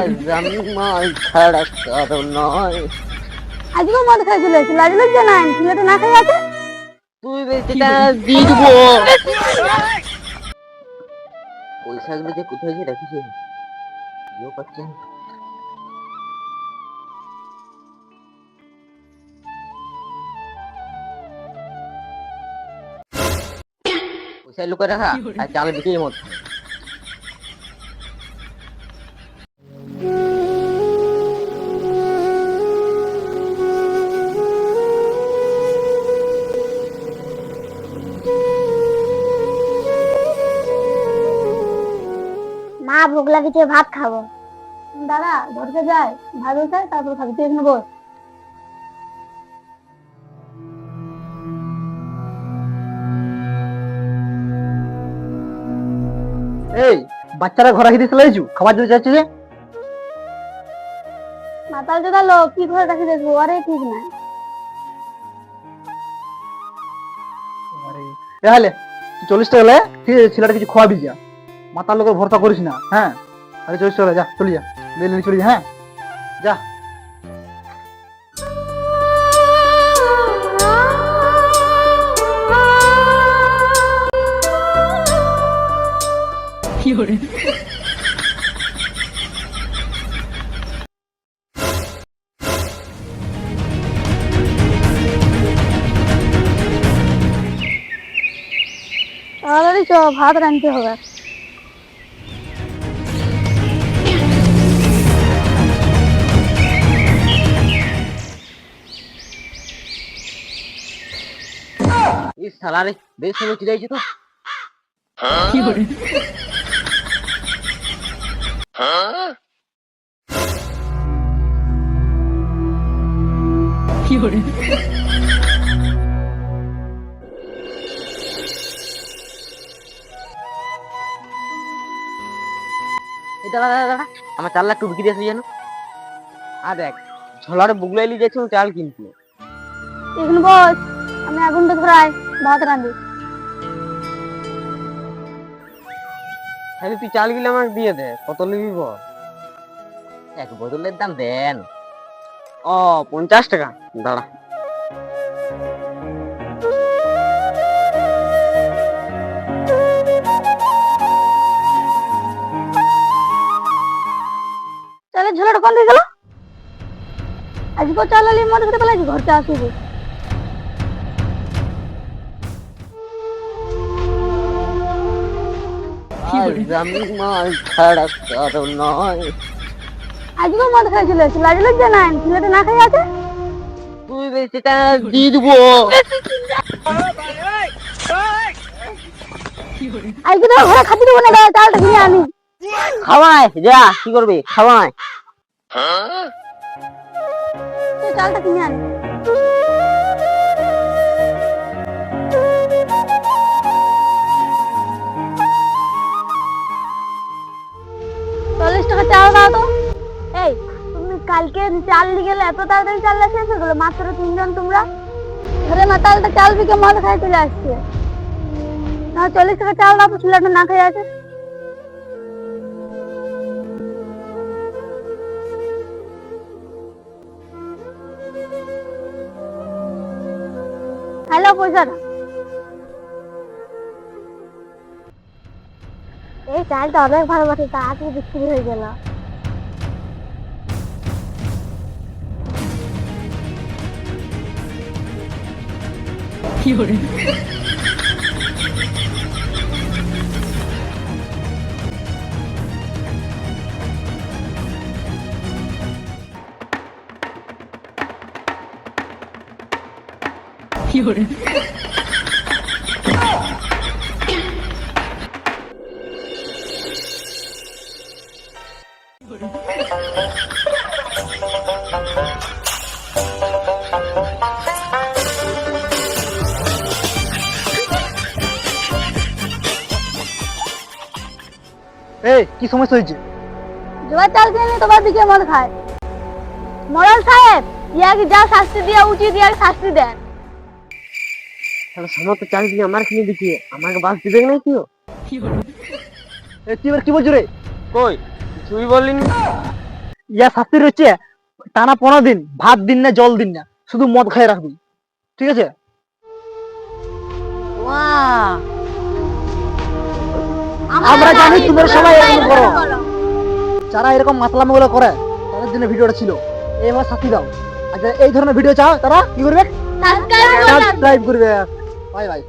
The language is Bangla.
আজ আমি মাল ছাড়া কারও নয়। আজকেও মদ খাইছিল লাজ লজ্জা নাই ছেলেটা না খাই আছে। তুই বেশিটা দিয়ে দিব পয়সাগুলো যে কোথায় যে রাখিস? কেউ পাচ্ছে না। পয়সা লুকে রাখা আর চাল বিক্রি মত ভোগ লাগিছে ভাত খাব। দাদা ঘরকে যায় ভাত বসায় তারপর খাবি। তুই এখানে বস। এই বাচ্চারা ঘরে রাখি দিয়ে চলে যাচ্ছু খাবার দিতে চাচ্ছি যে? মাতাল জোদা লোক কি ঘরে রাখি দেখব? আরে ঠিক নাই এ হালে চল্লিশ টাকা ঠিক আছে ছেলেটা কিছু খাওয়াবি যা। মাতার লোকের ভরসা করিস না হ্যাঁ? আরে চল্লিশ টাকা লে, যা চলে যা। লে লে চলে যা হ্যাঁ? যা। তাড়াতাড়ি চ ভাত রাঁধতে হবে। এই শালা রে বেশ সময় চলে তো এই দাঁড়া দাঁড়া দাঁড়া আমার চাল একটু বিক্রি আসবে যেন। আর দেখ, ঝোলারে বুগলাই নিয়ে যাচ্ছি চাল কিনতে। বস আমি আগুনটা ধরাই ভাত রাঁধি। তাহলে তুই চাল গিলে আমাকে দিয়ে দে কত নিবি বল? এক বোতলের দাম দেন। ও পঞ্চাশ টাকা। দাঁড়া। তাহলে ঝোলাটা কোন দিকে গেল? আজকে চাল আলি পেলাইছি ঘরতে আসিবি। আজ আমি মাল ছাড়া কারও নয়। আজকেও মদ খাইছিল লাজ লজ্জা নাই ছেলেটা না? খাই আছে? তুই বেশিটা দিয়ে দিব। আজকে তো ঘরে খাতি দেবো না চালটা কিনে আনি। খাওয়াই যা কি করবি? খাওয়াই তুই চালটা কিনে আনি। কালকে চাল নিয়ে গেলে এত তাড়াতাড়ি চালটা শেষ হয়ে মাত্র তিনজন তোমরা? ঘরে মাতালটা চাল বিকে মদ খাই চলে আসছে। না, চল্লিশ টাকা চাল তো ছেলেটা না খেয়ে আছে। হ্যালো পয়সাটা এই চালটা অনেক ভালো বাটে, তাড়াতাড়ি বিক্রি হয়ে গেল। 有人。有人。এই কি সমস্যা হয়েছে? জোয়ার চাল কিনে তোমার দিকে মদ খায়। মরল সাহেব ইয়াকে যা শাস্তি দেওয়া উচিত ইয়াকে শাস্তি দেন। তাহলে সমস্ত চাল দিয়ে আমার কিনে দিচ্ছি আমাকে বাস দিবে না এই তুই এবার কি বলছো রে? কই? তুই বলিনি। ইয়া শাস্তি হচ্ছে টানা পনেরো দিন ভাত দিন না জল দিন না শুধু মদ খাই রাখবি। ঠিক আছে? আমরা জানি তোমরা সবাই এরকম করো। যারা এরকম মাতলামি গুলো করে তাদের জন্য ভিডিওটা ছিল। এবার সাথে দাও। আচ্ছা এই ধরনের ভিডিও চাও তারা কি করবে? সাবস্ক্রাইব করবে। Bye bye.